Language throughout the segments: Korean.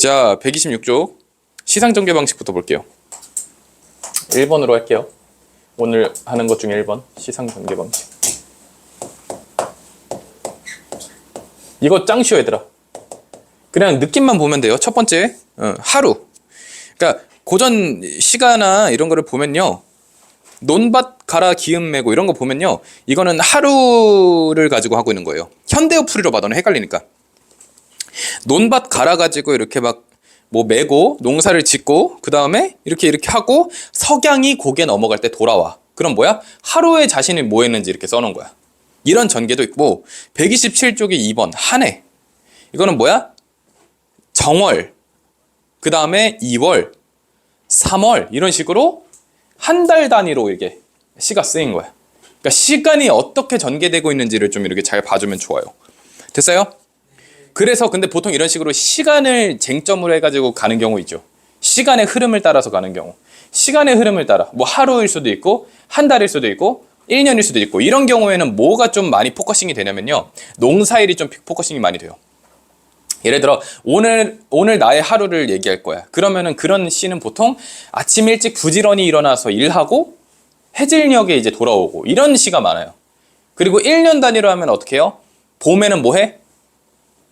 자, 126쪽 시상 전개 방식부터 볼게요. 1번으로 할게요. 오늘 하는 것 중에 1번 시상 전개 방식. 이거 짱 쉬워 얘들아. 그냥 느낌만 보면 돼요. 첫 번째 어, 하루. 그러니까 고전 시가나 이런 거를 보면요. 논밭 가라 기음 매고 이런 거 보면요. 이거는 하루를 가지고 하고 있는 거예요. 현대어 풀이로 봐도는 헷갈리니까. 논밭 갈아 가지고 이렇게 막 뭐 메고 농사를 짓고 그 다음에 이렇게 이렇게 하고 석양이 고개 넘어갈 때 돌아와. 그럼 뭐야? 하루에 자신이 뭐 했는지 이렇게 써놓은 거야. 이런 전개도 있고 127쪽이 2번 한 해. 이거는 뭐야? 정월. 그 다음에 2월, 3월 이런 식으로 한 달 단위로 이게 시가 쓰인 거야. 그러니까 시간이 어떻게 전개되고 있는지를 좀 이렇게 잘 봐주면 좋아요. 됐어요? 그래서 근데 보통 이런 식으로 시간을 쟁점으로 해가지고 가는 경우 있죠. 시간의 흐름을 따라서 가는 경우. 시간의 흐름을 따라 뭐 하루일 수도 있고 한 달일 수도 있고 1년일 수도 있고 이런 경우에는 뭐가 좀 많이 포커싱이 되냐면요. 농사일이 좀 포커싱이 많이 돼요. 예를 들어 오늘 오늘 나의 하루를 얘기할 거야. 그러면은 그런 시는 보통 아침 일찍 부지런히 일어나서 일하고 해질녘에 이제 돌아오고 이런 시가 많아요. 그리고 1년 단위로 하면 어떻게 해요? 봄에는 뭐 해?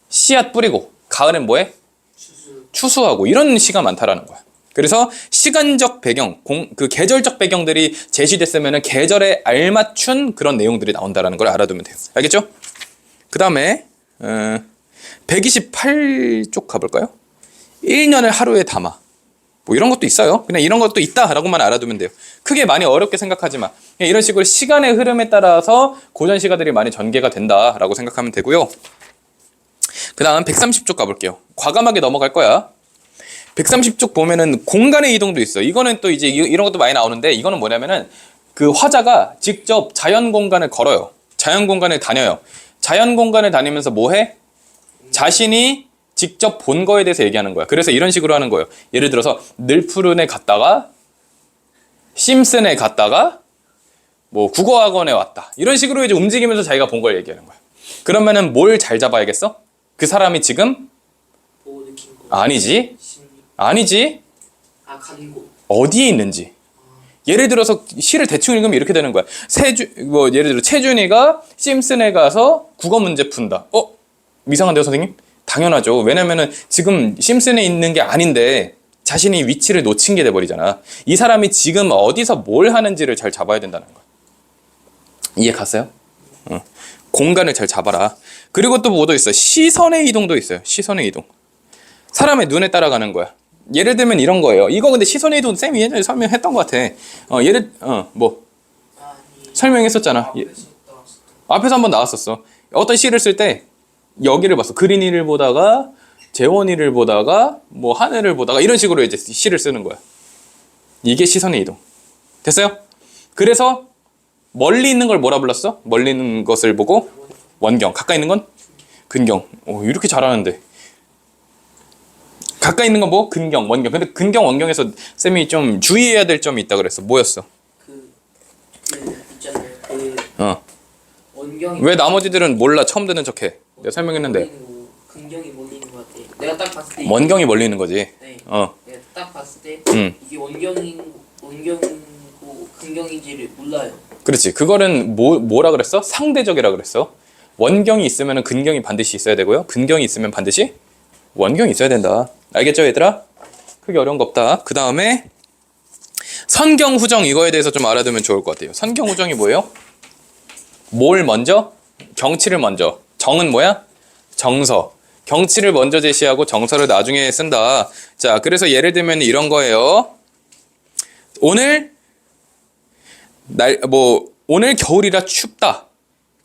씨앗 뿌리고 가을엔 뭐 해? 추수 하고 이런 시가 많다라는 거야. 그래서 시간적 배경, 공, 그 계절적 배경들이 제시됐으면은 계절에 알맞춘 그런 내용들이 나온다라는 걸 알아두면 돼요. 알겠죠? 그 다음에 어, 128쪽 가볼까요? 1년을 하루에 담아. 뭐 이런 것도 있어요. 그냥 이런 것도 있다라고만 알아두면 돼요. 크게 많이 어렵게 생각하지 마. 이런 식으로 시간의 흐름에 따라서 고전 시가들이 많이 전개가 된다라고 생각하면 되고요. 그 다음 130쪽 가볼게요. 과감하게 넘어갈 거야. 130쪽 보면은 공간의 이동도 있어. 이거는 또 이제 이- 이런 것도 많이 나오는데 이거는 뭐냐면은 그 화자가 직접 자연 공간을 걸어요. 자연 공간을 다녀요. 자연 공간을 다니면서 뭐 해? 자신이 직접 본 거에 대해서 얘기하는 거야. 그래서 이런 식으로 하는 거예요. 예를 들어서 늘푸른에 갔다가 심슨에 갔다가 뭐 국어학원에 왔다. 이런 식으로 이제 움직이면서 자기가 본 걸 얘기하는 거야. 그러면은 뭘 잘 잡아야겠어? 그 사람이 지금 거. 아니지. 아니지, 아. 어디에 있는지. 예를 들어서 시를 대충 읽으면 이렇게 되는 거야. 세주 뭐 예를 들어 최준이가 심슨에 가서 국어 문제 푼다. 어? 이상한데요, 선생님? 당연하죠. 왜냐면은 지금 심슨에 있는 게 아닌데 자신이 위치를 놓친 게 돼 버리잖아. 이 사람이 지금 어디서 뭘 하는지를 잘 잡아야 된다는 거야. 이해 갔어요? 어. 공간을 잘 잡아라. 그리고 또 뭐도 있어. 시선의 이동도 있어요. 시선의 이동. 사람의 눈에 따라가는 거야. 예를 들면 이런 거예요. 이거 근데 시선의 이동 쌤이 예전에 설명했던 것 같아. 어, 예를 어, 뭐. 설명했었잖아. 예. 앞에서 한번 나왔었어. 어떤 시를 쓸 때 여기를 봤어. 그린이를 보다가 재원이를 보다가 뭐 하늘을 보다가 이런 식으로 이제 시를 쓰는 거야. 이게 시선의 이동. 됐어요? 그래서 멀리 있는 걸 뭐라 불렀어? 멀리 있는 것을 보고 원경. 가까이 있는 건 근경. 오, 이렇게 잘하는데. 가까이 있는 건 뭐? 근경, 원경. 근데 근경, 원경에서 쌤이 좀 주의해야 될 점이 있다 그랬어. 뭐였어? 그, 그 있잖아요. 그 어. 원경이 왜 나머지들은 몰라? 처음 듣는 척 해. 내가 설명했는데. 몰리는 거, 근경이 몰리는 것 같아. 내가 딱 봤을 때. 원경이 멀리 있는 거지. 네. 어. 내가 딱 봤을 때 음. 이게 원경인 원경이고 근경인지를 몰라요. 그렇지. 그거는 뭐 뭐라 그랬어? 상대적이라 그랬어. 원경이 있으면 근경이 반드시 있어야 되고요. 근경이 있으면 반드시 원경이 있어야 된다. 알겠죠, 얘들아? 크게 어려운 거 없다. 그 다음에 선경 후정 이거에 대해서 좀 알아두면 좋을 것 같아요. 선경 후정이 뭐예요? 뭘 먼저? 경치를 먼저. 정은 뭐야? 정서. 경치를 먼저 제시하고 정서를 나중에 쓴다. 자, 그래서 예를 들면 이런 거예요. 오늘 날 뭐 오늘 겨울이라 춥다.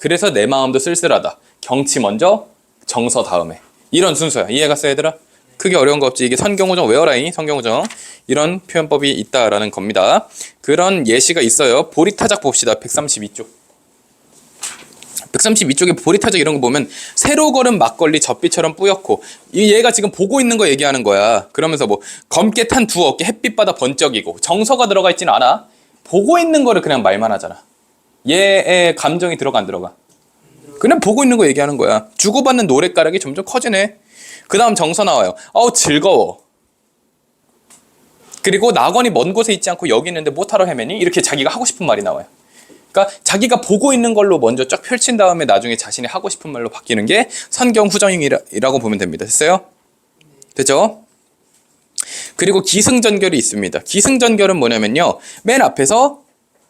그래서 내 마음도 쓸쓸하다. 경치 먼저, 정서 다음에. 이런 순서야. 이해갔어, 얘들아? 크게 어려운 거 없지. 이게 선경우정 외워라잉. 선경우정. 이런 표현법이 있다라는 겁니다. 그런 예시가 있어요. 보리타작 봅시다. 132쪽. 132쪽에 보리타작 이런 거 보면 새로 걸은 막걸리 젖비처럼 뿌옇고 이 얘가 지금 보고 있는 거 얘기하는 거야. 그러면서 뭐 검게 탄 두 어깨 햇빛 받아 번쩍이고 정서가 들어가 있진 않아. 보고 있는 거를 그냥 말만 하잖아. 얘의 감정이 들어가 안 들어가? 그냥 보고 있는 거 얘기하는 거야. 주고받는 노랫가락이 점점 커지네. 그 다음 정서 나와요. 어우, 즐거워. 그리고 낙원이 먼 곳에 있지 않고 여기 있는데 못하러 헤매니? 이렇게 자기가 하고 싶은 말이 나와요. 그러니까 자기가 보고 있는 걸로 먼저 쫙 펼친 다음에 나중에 자신이 하고 싶은 말로 바뀌는 게 선경 후정이라고 보면 됩니다. 됐어요? 됐죠? 그리고 기승전결이 있습니다. 기승전결은 뭐냐면요. 맨 앞에서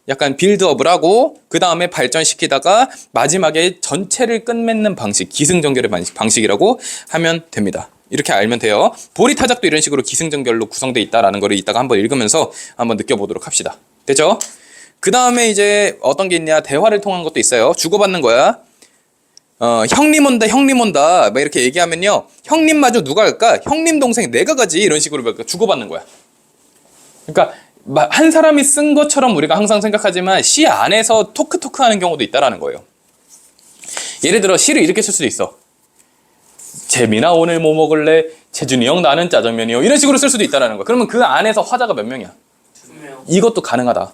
약간 빌드업을 하고 그 다음에 발전시키다가 마지막에 전체를 끝맺는 방식, 기승전결의 방식, 방식이라고 하면 됩니다. 이렇게 알면 돼요. 보리 타작도 이런 식으로 기승전결로 구성되어 있다라는 거를 이따가 한번 읽으면서 한번 느껴보도록 합시다. 됐죠? 그 다음에 이제 어떤 게 있냐 대화를 통한 것도 있어요. 주고받는 거야. 어, 형님 온다, 형님 온다. 막 이렇게 얘기하면요. 형님 마저 누가 갈까? 형님 동생 내가 가지. 이런 식으로 막 주고받는 거야. 그러니까 마- 한 사람이 쓴 것처럼 우리가 항상 생각하지만 시 안에서 토크 토크 하는 경우도 있다라는 거예요. 예를 들어 시를 이렇게 쓸 수도 있어. 재민아 오늘 뭐 먹을래? 재준이 형 나는 짜장면이요. 이런 식으로 쓸 수도 있다라는 거야. 그러면 그 안에서 화자가 몇 명이야? 두 명 이것도 가능하다.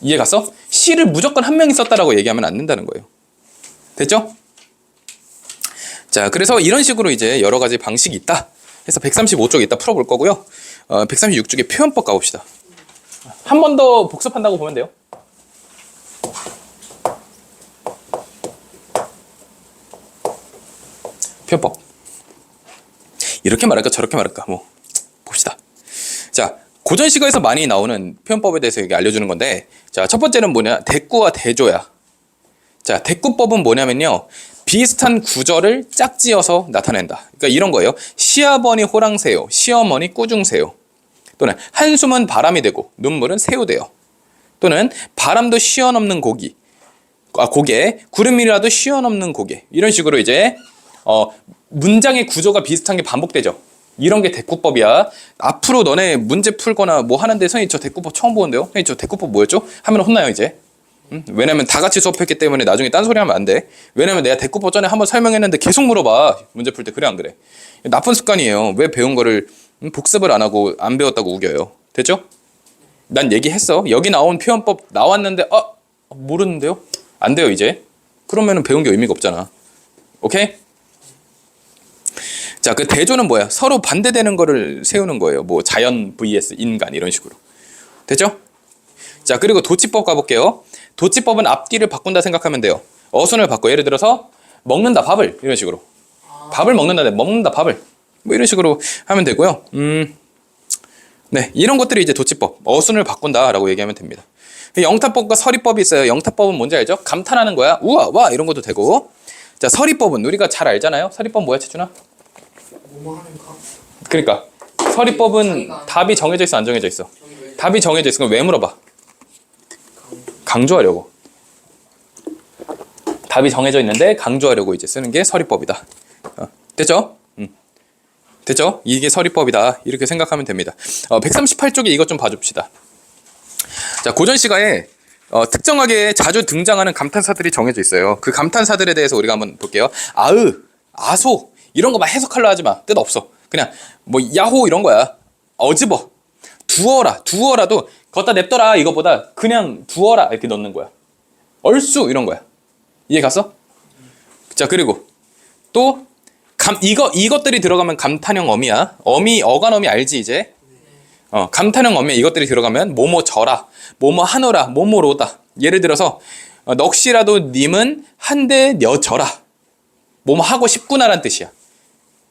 이해 갔어? 시를 무조건 한 명이 썼다라고 얘기하면 안 된다는 거예요. 됐죠? 자, 그래서 이런 식으로 이제 여러 가지 방식이 있다. 해서 135쪽에 있다 풀어볼 거고요. 어, 136쪽에 표현법 가봅시다. 한 번 더 복습한다고 보면 돼요. 표현법. 이렇게 말할까 저렇게 말할까 뭐 봅시다. 자, 고전 시가에서 많이 나오는 표현법에 대해서 여기 알려주는 건데, 자, 첫 번째는 뭐냐? 대꾸와 대조야. 자, 대꾸법은 뭐냐면요. 비슷한 구절을 짝지어서 나타낸다. 그러니까 이런 거예요. 시아버니 호랑새요. 시어머니 꾸중새요. 또는 한숨은 바람이 되고 눈물은 새우되요. 또는 바람도 쉬어넘는 고기. 아, 고개. 구름이라도 쉬어넘는 고개. 이런 식으로 이제 어, 문장의 구조가 비슷한 게 반복되죠. 이런 게 대꾸법이야. 앞으로 너네 문제 풀거나 뭐 하는데 선생님 저 대꾸법 처음 보는데요. 선생님 저 대꾸법 뭐였죠? 하면 혼나요 이제. 응? 왜냐면 다 같이 수업했기 때문에 나중에 딴소리 하면 안 돼. 왜냐면 내가 대꾸법 전에 한번 설명했는데 계속 물어봐. 문제 풀 때 그래 안 그래? 나쁜 습관이에요. 왜 배운 거를 음, 복습을 안 하고 안 배웠다고 우겨요. 됐죠? 난 얘기했어. 여기 나온 표현법 나왔는데 아 모르는데요? 안 돼요 이제. 그러면은 배운 게 의미가 없잖아. 오케이? 자, 그 대조는 뭐야? 서로 반대되는 거를 세우는 거예요. 뭐 자연 vs 인간 이런 식으로. 됐죠? 자, 그리고 도치법 가볼게요. 도치법은 앞뒤를 바꾼다 생각하면 돼요. 어순을 바꿔. 예를 들어서 먹는다 밥을 이런 식으로. 밥을 먹는다, 먹는다 밥을 뭐 이런 식으로 하면 되고요. 음, 네, 이런 것들이 이제 도치법, 어순을 바꾼다라고 얘기하면 됩니다. 영타법과 서리법이 있어요. 영타법은 뭔지 알죠? 감탄하는 거야. 우와, 와 이런 것도 되고. 자, 서리법은 우리가 잘 알잖아요. 서리법 뭐야, 채준아? 그러니까 서리법은 답이 정해져 있어 안 정해져 있어 답이 정해져 있어 그럼 왜 물어봐 강조하려고 답이 정해져 있는데 강조하려고 이제 쓰는 게 서리법이다 어, 됐죠 음. 됐죠 이게 서리법이다 이렇게 생각하면 됩니다 어, 138쪽에 이것 좀 봐줍시다 자 고전 시가에 어, 특정하게 자주 등장하는 감탄사들이 정해져 있어요 그 감탄사들에 대해서 우리가 한번 볼게요 아으 아소 이런 거 막 해석하려 하지 마. 뜻 없어. 그냥 뭐 야호 이런 거야. 어집어. 두어라. 두어라도 걷다 냅둬라 이거보다 그냥 두어라 이렇게 넣는 거야. 얼쑤 이런 거야. 이해 갔어? 자 그리고 또 감 이거 이것들이 들어가면 감탄형 어미야. 어미 어간 어미 알지 이제? 어 감탄형 어미 이것들이 들어가면 뭐뭐 져라, 뭐뭐 하노라, 뭐뭐로다. 예를 들어서 어, 넋이라도 님은 한대 여져라. 뭐뭐 하고 싶구나라는 뜻이야.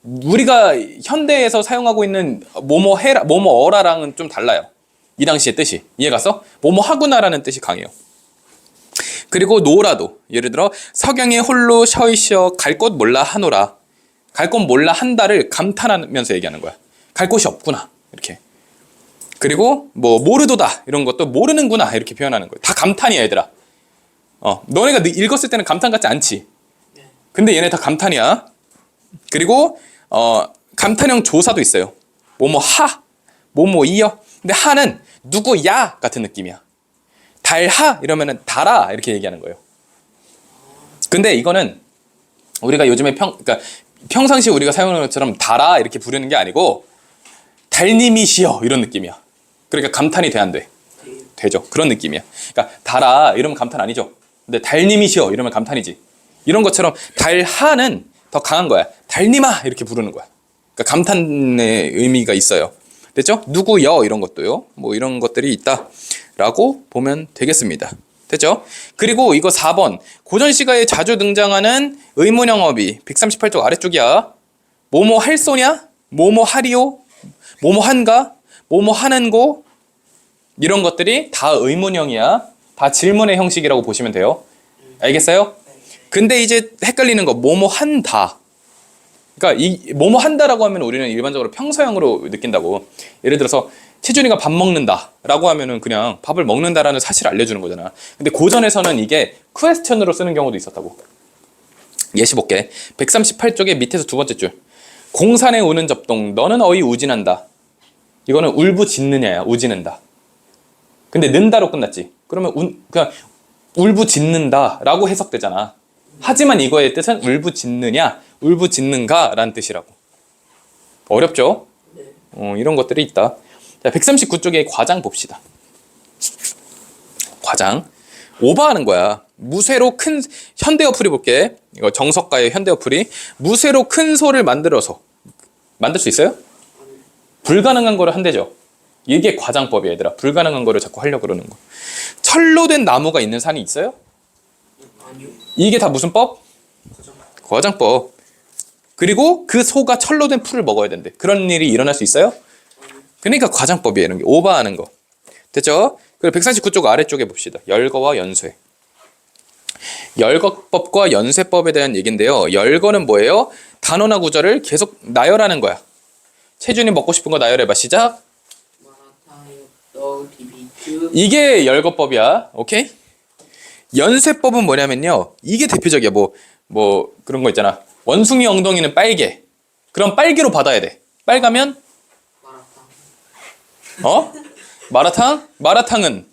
우리가 현대에서 사용하고 있는 뭐뭐 해라, 뭐뭐 어라랑은 좀 달라요. 이 당시의 뜻이. 이해 갔어? 뭐뭐 하구나라는 뜻이 강해요. 그리고 노라도 예를 들어 석양에 홀로 셔이셔 갈곳 몰라 하노라. 갈곳 몰라 한다를 감탄하면서 얘기하는 거야. 갈 곳이 없구나. 이렇게. 그리고 뭐 모르도다 이런 것도 모르는구나 이렇게 표현하는 거예요. 다 감탄이야 얘들아. 어, 너네가 읽었을 때는 감탄 같지 않지. 근데 얘네 다 감탄이야. 그리고 어, 감탄형 조사도 있어요. 뭐뭐 하, 뭐뭐 이어. 근데 하는 누구야 같은 느낌이야. 달하 이러면은 달아 이렇게 얘기하는 거예요. 근데 이거는 우리가 요즘에 평, 그러니까 평상시 우리가 사용하는 것처럼 달아 이렇게 부르는 게 아니고 달님이시여 이런 느낌이야. 그러니까 감탄이 돼 안 돼? 되죠. 그런 느낌이야. 그러니까 달아 이러면 감탄 아니죠. 근데 달님이시여 이러면 감탄이지. 이런 것처럼 달하는 더 강한 거야. 달님아 이렇게 부르는 거야. 그러니까 감탄의 의미가 있어요. 됐죠? 누구여 이런 것도요. 뭐 이런 것들이 있다라고 보면 되겠습니다. 됐죠? 그리고 이거 4번 고전 시가에 자주 등장하는 의문형어비 138쪽 아래쪽이야. 뭐뭐 할 소냐? 뭐뭐 하리오? 뭐뭐 한가? 뭐뭐 하는 고? 이런 것들이 다 의문형이야. 다 질문의 형식이라고 보시면 돼요. 알겠어요? 근데 이제 헷갈리는 거 뭐뭐 한다. 그러니까 이 뭐뭐 한다라고 하면 우리는 일반적으로 평서형으로 느낀다고. 예를 들어서 채준이가 밥 먹는다라고 하면은 그냥 밥을 먹는다라는 사실을 알려주는 거잖아. 근데 고전에서는 이게 퀘스천으로 쓰는 경우도 있었다고. 예시 볼게. 138쪽의 밑에서 두 번째 줄. 공산에 우는 접동. 너는 어이 우진한다. 이거는 울부짖느냐야. 우지는다. 근데 는다로 끝났지. 그러면 운, 그냥 울부짖는다라고 해석되잖아. 하지만 이거의 뜻은 울부짖느냐, 울부짖는가라는 뜻이라고. 어렵죠? 네. 어, 이런 것들이 있다. 자, 139쪽에 과장 봅시다. 과장. 오버하는 거야. 무쇠로 큰 현대 어플이 볼게. 이거 정석가의 현대 어플이 무쇠로 큰 소를 만들어서 만들 수 있어요? 불가능한 거를 한대죠. 이게 과장법이야, 얘들아. 불가능한 거를 자꾸 하려고 그러는 거. 철로 된 나무가 있는 산이 있어요? 이게 다 무슨 법? 과장법. 그리고 그 소가 철로 된 풀을 먹어야 된대. 그런 일이 일어날 수 있어요? 그러니까 과장법이에요. 이런 게 오버하는 거. 됐죠? 그리고 149쪽 아래쪽에 봅시다. 열거와 연쇄. 열거법과 연쇄법에 대한 얘기인데요. 열거는 뭐예요? 단어나 구절을 계속 나열하는 거야. 채준이 먹고 싶은 거 나열해봐. 시작. 이게 열거법이야. 오케이? 연쇄법은 뭐냐면요. 이게 대표적이야. 뭐, 뭐, 그런 거 있잖아. 원숭이 엉덩이는 빨개. 그럼 빨개로 받아야 돼. 빨가면. 어? 마라탕? 마라탕은,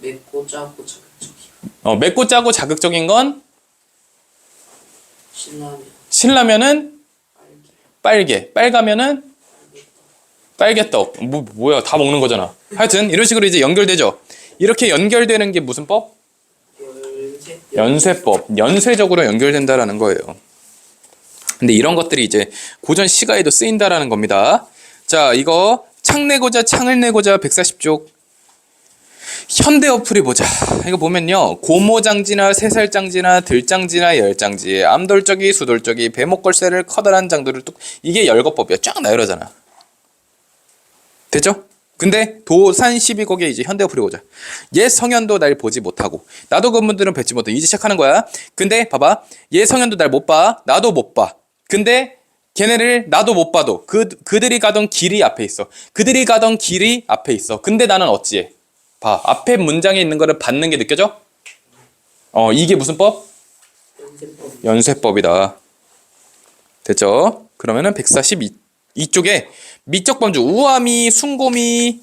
맵고 짜고 자극적이요. 어, 맵고 짜고 자극적인 건, 신라면. 신라면은 빨개. 빨개. 빨가면은 빨개떡. 뭐, 뭐야. 다 먹는 거잖아. 하여튼, 이런 식으로 이제 연결되죠. 이렇게 연결되는 게 무슨 법? 열쇠. 연쇄법, 연쇄적으로 연결된다라는 거예요. 근데 이런 것들이 이제 고전 시가에도 쓰인다라는 겁니다. 자, 이거 창 내고자 창을 내고자 140쪽 현대 어플이 보자. 이거 보면요. 고모장지나 세살장지나 들장지나 열장지, 암돌적이, 수돌적이, 배목걸쇠를 커다란 장도를 뚝 이게 열거법이야. 쫙 나열하잖아. 됐죠? 근데 도산 12곡에 이제 현대 어플이 오자. 옛 성현도 날 보지 못하고 나도 그분들은 뵙지 못해. 이제 시작하는 거야. 근데 봐봐. 옛 성현도 날 못 봐. 나도 못 봐. 근데 걔네를 나도 못 봐도 그 그들이 가던 길이 앞에 있어. 그들이 가던 길이 앞에 있어. 근데 나는 어찌해? 봐. 앞에 문장에 있는 거를 받는 게 느껴져? 어, 이게 무슨 법? 연쇄법. 연쇄법이다. 됐죠? 그러면은 142쪽에 미적 범주 우아미, 숭고미,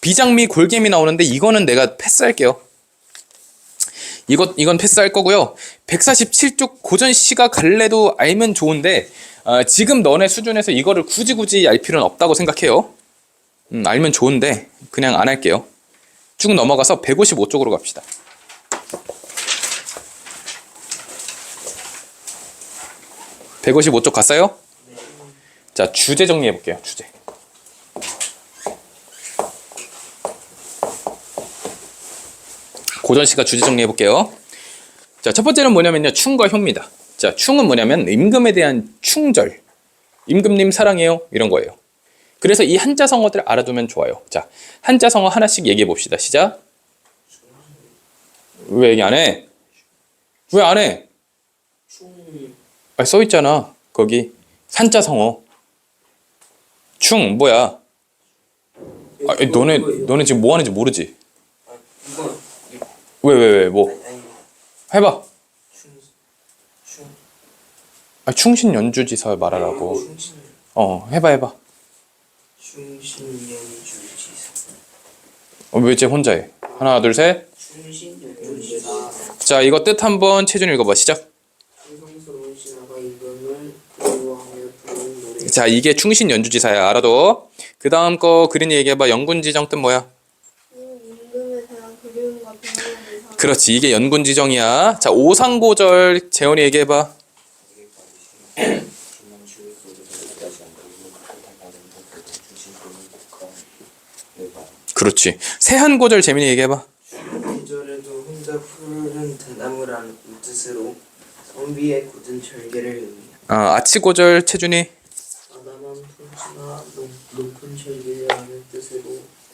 비장미, 골개미 나오는데 이거는 내가 패스할게요. 이것 이건 패스할 거고요. 147쪽 고전 시가 갈래도 알면 좋은데 어, 지금 너네 수준에서 이거를 굳이 굳이 알 필요는 없다고 생각해요. 음, 알면 좋은데 그냥 안 할게요. 쭉 넘어가서 155쪽으로 갑시다. 155쪽 갔어요? 자, 주제 정리해 볼게요. 주제. 고전 씨가 주제 정리해 볼게요. 자, 첫 번째는 뭐냐면요. 충과 효입니다. 자, 충은 뭐냐면 임금에 대한 충절. 임금님 사랑해요. 이런 거예요. 그래서 이 한자 성어들 알아두면 좋아요. 자, 한자 성어 하나씩 얘기해 봅시다. 시작. 왜 얘기 안 해? 왜 안 해? 충. 아, 써 있잖아. 거기 산자 성어. 충 뭐야? 아, 너네. 너네 지금 뭐 하는지 모르지? 아, 이거. 왜 왜 왜 뭐? 아니, 아니. 해봐. 충. 충. 아, 충신 연주지사 말하라고. 충신. 어, 해봐 해봐. 충신 연주지사. 어, 왜쟤 혼자 해? 하나 둘 셋. 충신 연주지사. 자, 이거 뜻 한번 최준 읽어봐. 시작. 성성스러운 신하가 임금을 그리워하며 부르는 노래. 자, 이게 충신 연주지사야. 알아도. 그 다음 거 그린 얘기해봐. 영군지정 뜻 뭐야? 그렇지. 이게 연군 지정이야. 자, 오상고절 재원이 얘기해 봐. 그렇지. 세한고절 재민이 얘기해 봐. 구절에도 혼자 푸른 대나무란 뜻으로 선비의 굳은 절개를 의미한다. 아, 아치고절 체준이 바다만 품지마 높은 절개라는 뜻으로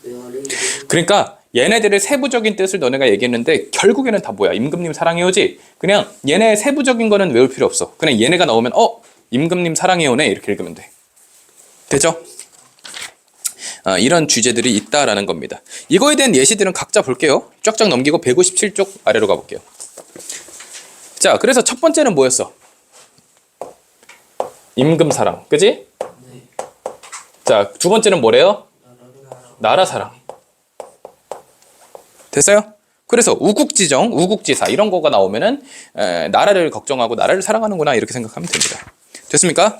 매화를 그러니까 얘네들의 세부적인 뜻을 너네가 얘기했는데 결국에는 다 뭐야? 임금님 사랑해요지. 그냥 얘네 세부적인 거는 외울 필요 없어. 그냥 얘네가 나오면 어 임금님 사랑해요네 이렇게 읽으면 돼. 되죠? 아, 이런 주제들이 있다라는 겁니다. 이거에 대한 예시들은 각자 볼게요. 쫙쫙 넘기고 157쪽 아래로 가볼게요. 자, 그래서 첫 번째는 뭐였어? 임금 사랑, 그지? 네. 자, 두 번째는 뭐래요? 나라 사랑. 됐어요? 그래서 우국지정, 우국지사 이런 거가 나오면은 에, 나라를 걱정하고 나라를 사랑하는구나 이렇게 생각하면 됩니다. 됐습니까?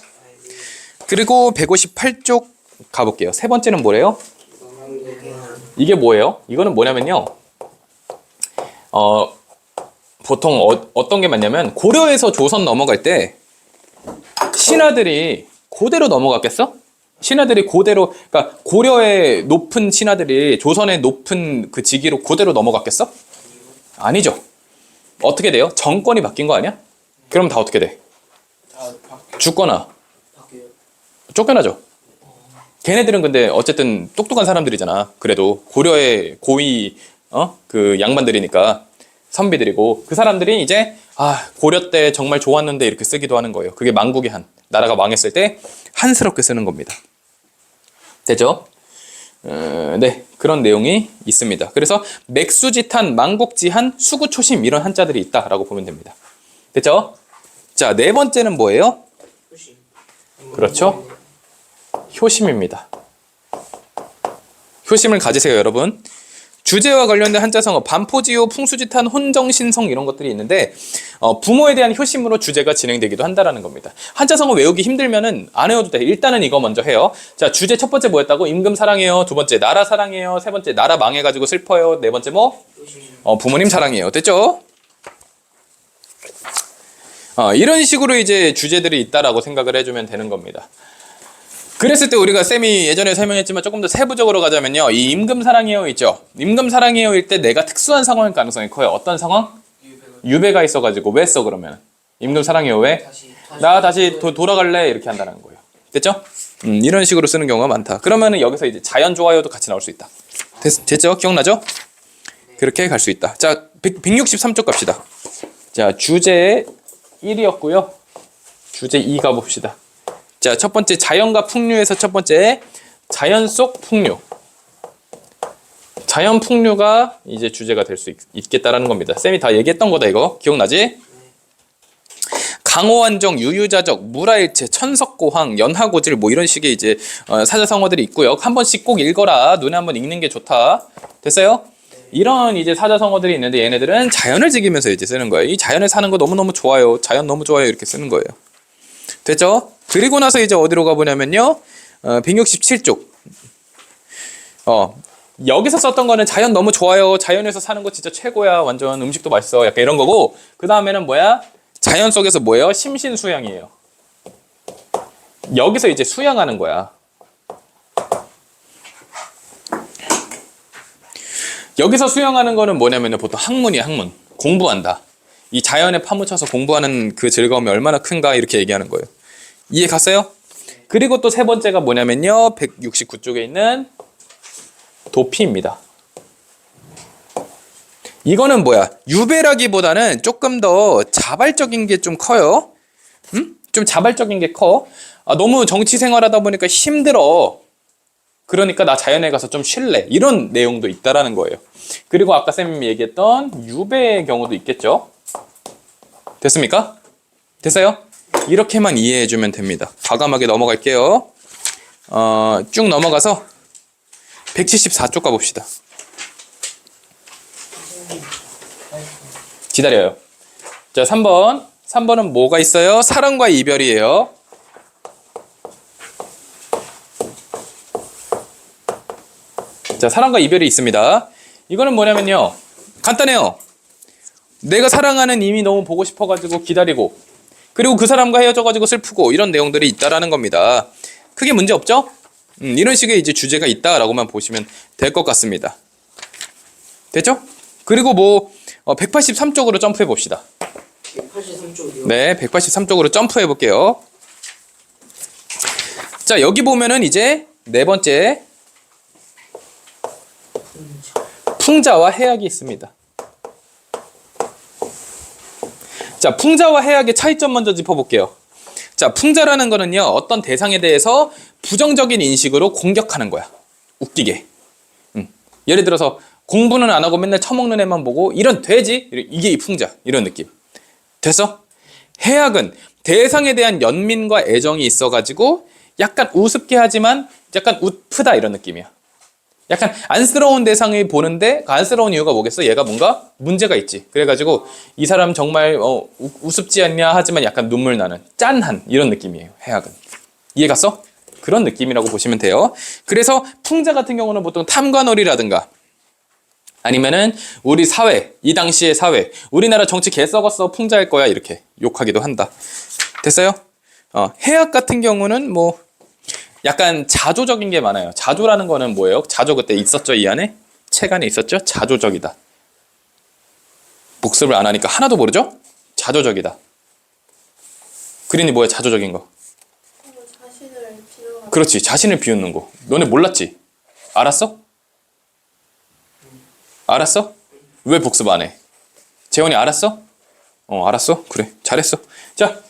그리고 158쪽 가볼게요. 세 번째는 뭐래요? 이게 뭐예요? 이거는 뭐냐면요. 어, 보통 어, 어떤 게 맞냐면 고려에서 조선 넘어갈 때 신하들이 고대로 넘어갔겠어? 신하들이 고대로 그러니까 고려의 높은 신하들이 조선의 높은 그 직위로 고대로 넘어갔겠어? 아니죠. 어떻게 돼요? 정권이 바뀐 거 아니야? 그럼 다 어떻게 돼? 죽거나. 쫓겨나죠. 걔네들은 근데 어쨌든 똑똑한 사람들이잖아. 그래도 고려의 고위 어 그 양반들이니까 선비들이고 그 사람들이 이제 아 고려 때 정말 좋았는데 이렇게 쓰기도 하는 거예요. 그게 망국의 한 나라가 망했을 때 한스럽게 쓰는 겁니다. 되죠? 어, 네 그런 내용이 있습니다. 그래서 맥수지탄, 망국지한, 수구초심 이런 한자들이 있다라고 보면 됩니다. 됐죠? 자 네 번째는 뭐예요? 그렇죠. 효심입니다. 효심을 가지세요, 여러분. 주제와 관련된 한자성어, 반포지요, 풍수지탄, 혼정신성 이런 것들이 있는데 어, 부모에 대한 효심으로 주제가 진행되기도 한다라는 겁니다. 한자성어 외우기 힘들면은 안 외워도 돼. 일단은 이거 먼저 해요. 자, 주제 첫 번째 뭐였다고? 임금 사랑해요. 두 번째 나라 사랑해요. 세 번째 나라 망해가지고 슬퍼요. 네 번째 뭐? 어, 부모님 사랑해요. 됐죠? 어, 이런 식으로 이제 주제들이 있다라고 생각을 해주면 되는 겁니다. 그랬을 때 우리가 쌤이 예전에 설명했지만 조금 더 세부적으로 가자면요. 이 임금 사랑해요 있죠? 임금 사랑해요일 때 내가 특수한 상황일 가능성이 커요. 어떤 상황? 유배가 있어가지고 왜 써 그러면? 임금 사랑해요 왜? 다시 나 다시 도, 돌아갈래 이렇게 한다는 거예요. 됐죠? 음, 이런 식으로 쓰는 경우가 많다. 그러면은 여기서 이제 자연 좋아요도 같이 나올 수 있다. 됐, 됐죠? 기억나죠? 그렇게 갈 수 있다. 자, 100, 163쪽 갑시다. 자, 주제 1이었고요. 주제 2 가봅시다. 자, 첫 번째 자연과 풍류에서 첫 번째 자연 속 풍류. 자연 풍류가 이제 주제가 될 수 있겠다라는 겁니다. 쌤이 다 얘기했던 거다 이거. 기억나지? 강호환정, 유유자적, 무라일체, 천석고황, 연하고질 뭐 이런 식의 이제 어, 사자성어들이 있고요. 한 번씩 꼭 읽어라. 눈에 한번 읽는 게 좋다. 됐어요? 이런 이제 사자성어들이 있는데 얘네들은 자연을 즐기면서 이제 쓰는 거예요. 이 자연에 사는 거 너무너무 좋아요. 자연 너무 좋아요. 이렇게 쓰는 거예요. 됐죠? 그리고 나서 이제 어디로 가보냐면요. 어, 167쪽. 어, 여기서 썼던 거는 자연 너무 좋아요. 자연에서 사는 거 진짜 최고야. 완전 음식도 맛있어. 약간 이런 거고. 그 다음에는 뭐야? 자연 속에서 뭐예요? 심신 수양이에요. 여기서 이제 수양하는 거야. 여기서 수양하는 거는 뭐냐면은 보통 학문이야, 학문. 공부한다. 이 자연에 파묻혀서 공부하는 그 즐거움이 얼마나 큰가 이렇게 얘기하는 거예요. 이해 갔어요? 그리고 또 세 번째가 뭐냐면요. 169쪽에 있는 도피입니다. 이거는 뭐야? 유배라기보다는 조금 더 자발적인 게 좀 커요. 음? 좀 자발적인 게 커. 아, 너무 정치 생활하다 보니까 힘들어. 그러니까 나 자연에 가서 좀 쉴래. 이런 내용도 있다라는 거예요. 그리고 아까 쌤이 얘기했던 유배의 경우도 있겠죠. 됐습니까? 됐어요? 이렇게만 이해해 주면 됩니다. 과감하게 넘어갈게요. 어, 쭉 넘어가서 174쪽 가봅시다. 기다려요. 자, 3번. 3번은 뭐가 있어요? 사랑과 이별이에요. 자, 사랑과 이별이 있습니다. 이거는 뭐냐면요. 간단해요. 내가 사랑하는 이미 너무 보고 싶어가지고 기다리고, 그리고 그 사람과 헤어져가지고 슬프고, 이런 내용들이 있다라는 겁니다. 크게 문제 없죠? 음, 이런 식의 이제 주제가 있다라고만 보시면 될 것 같습니다. 됐죠? 그리고 뭐 183쪽으로 점프해 봅시다. 183쪽이요. 네, 183쪽으로 점프해 볼게요. 자, 여기 보면은 이제 네 번째 풍자와 해악이 있습니다. 자, 풍자와 해악의 차이점 먼저 짚어볼게요. 자, 풍자라는 거는요, 어떤 대상에 대해서 부정적인 인식으로 공격하는 거야. 웃기게. 음. 예를 들어서 공부는 안 하고 맨날 처먹는 애만 보고 이런 돼지 이게 이 풍자 이런 느낌. 됐어? 해악은 대상에 대한 연민과 애정이 있어가지고 약간 우습게 하지만 약간 웃프다 이런 느낌이야. 약간 안쓰러운 대상이 보는데 그 안쓰러운 이유가 뭐겠어? 얘가 뭔가 문제가 있지. 그래가지고 이 사람 정말 어, 우- 우습지 않냐 하지만 약간 눈물 나는 짠한 이런 느낌이에요. 해악은 이해 갔어? 그런 느낌이라고 보시면 돼요. 그래서 풍자 같은 경우는 보통 탐관오리라든가 아니면은 우리 사회 이 당시의 사회 우리나라 정치 개 썩었어 풍자일 거야 이렇게 욕하기도 한다. 됐어요? 어, 해악 같은 경우는 뭐 약간 자조적인 게 많아요. 자조라는 거는 뭐예요? 자조 그때 있었죠 이 안에 책 안에 있었죠? 자조적이다. 복습을 안 하니까 하나도 모르죠? 자조적이다. 그린이 뭐야 자조적인 거? 자신을 그렇지 자신을 비웃는 거. 너네 몰랐지? 알았어? 알았어? 왜 복습 안 해? 재원이 알았어? 어 알았어? 그래 잘했어. 자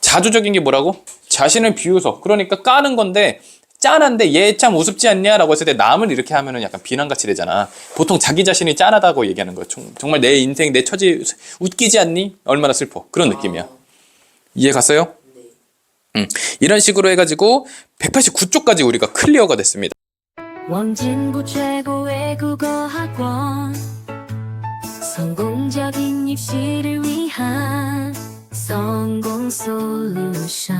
자조적인 게 뭐라고? 자신을 비웃어. 그러니까 까는 건데 짠한데 얘 참 우습지 않냐라고 했을 때 남을 이렇게 하면은 약간 비난같이 되잖아. 보통 자기 자신이 짠하다고 얘기하는 거야. 정- 정말 내 인생 내 처지 웃기지 않니? 얼마나 슬퍼. 그런 느낌이야. 이해 갔어요? 네. 음, 이런 식으로 해가지고 189쪽까지 우리가 클리어가 됐습니다. 원진구 최고의 국어학원 성공적인 입시를 위한 성공 솔루션